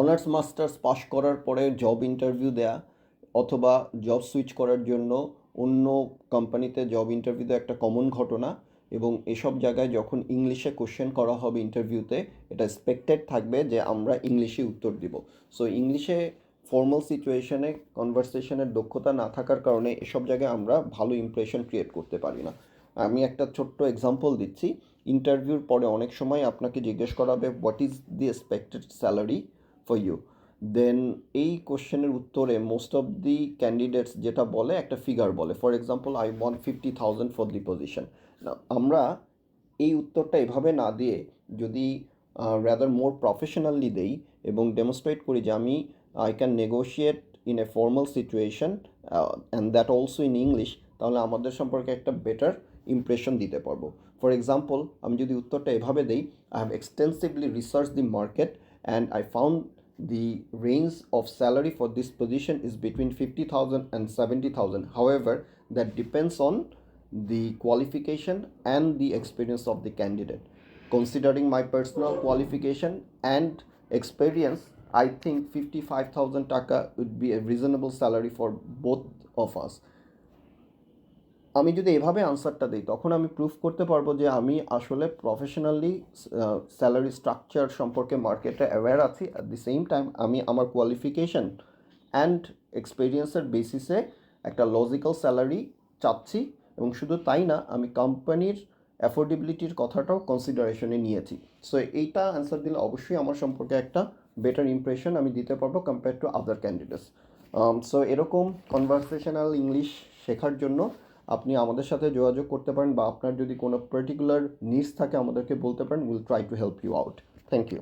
Honours masters পাশ করার পরে job interview দেয়া অথবা জব সুইচ করার জন্য অন্য কোম্পানিতে জব ইন্টারভিউ দেওয়া একটা কমন ঘটনা এবং এসব জায়গায় যখন ইংলিশে কোশ্চেন করা হবে ইন্টারভিউতে, এটা এক্সপেক্টেড থাকবে যে আমরা ইংলিশে উত্তর দিব। সো ইংলিশে ফর্মাল সিচুয়েশনে কনভারসেশনের দক্ষতা না থাকার কারণে এসব জায়গায় আমরা ভালো ইমপ্রেশন ক্রিয়েট করতে পারি না। আমি একটা ছোট্ট এক্সাম্পল দিচ্ছি। ইন্টারভিউর পরে অনেক সময় আপনাকে জিজ্ঞেস করাবে what is the expected salary for you then এই কোশ্চেনের উত্তরে মোস্ট অফ দি ক্যান্ডিডেটস যেটা বলে একটা ফিগার বলে। For example I want fifty thousand for the position আমরা এই উত্তরটা এভাবে না দিয়ে যদি রাদার মোর প্রফেশনালি দেই এবং ডেমনস্ট্রেট করি যে আমি I can negotiate in a formal situation and that also in English তাহলে আমাদের সম্পর্কে একটা বেটার ইমপ্রেশন দিতে পারব। ফর এক্সাম্পল আমি যদি উত্তরটা এভাবে দেই I have extensively research the market and I found the range of salary for this position is between 50,000 and 70,000. However, that depends on the qualification and the experience of the candidate. Considering my personal qualification and experience, I think 55,000 taka would be a reasonable salary for both of us. আমি যদি এভাবে আনসারটা দিই, তখন আমি proof করতে পারব যে আমি আসলে প্রফেশনালি স্যালারি স্ট্রাকচার সম্পর্কে মার্কেটে অ্যাওয়্যার আছি। অ্যাট দি সেম টাইম আমি আমার কোয়ালিফিকেশন অ্যান্ড এক্সপিরিয়েন্সের বেসিসে একটা লজিক্যাল স্যালারি চাচ্ছি এবং শুধু তাই না, আমি কোম্পানির অ্যাফোর্ডেবিলিটির কথাটাও কনসিডারেশনে নিয়েছি। সো এইটা অ্যান্সার দিলে অবশ্যই আমার সম্পর্কে একটা বেটার ইমপ্রেশন আমি দিতে পারব compare to other candidates so এরকম কনভারসেশনাল ইংলিশ শেখার জন্য আপনি আমাদের সাথে যোগাযোগ করতে পারেন বা আপনার যদি কোনো পার্টিকুলার নিডস থাকে আমাদেরকে বলতে পারেন will try to help you out thank you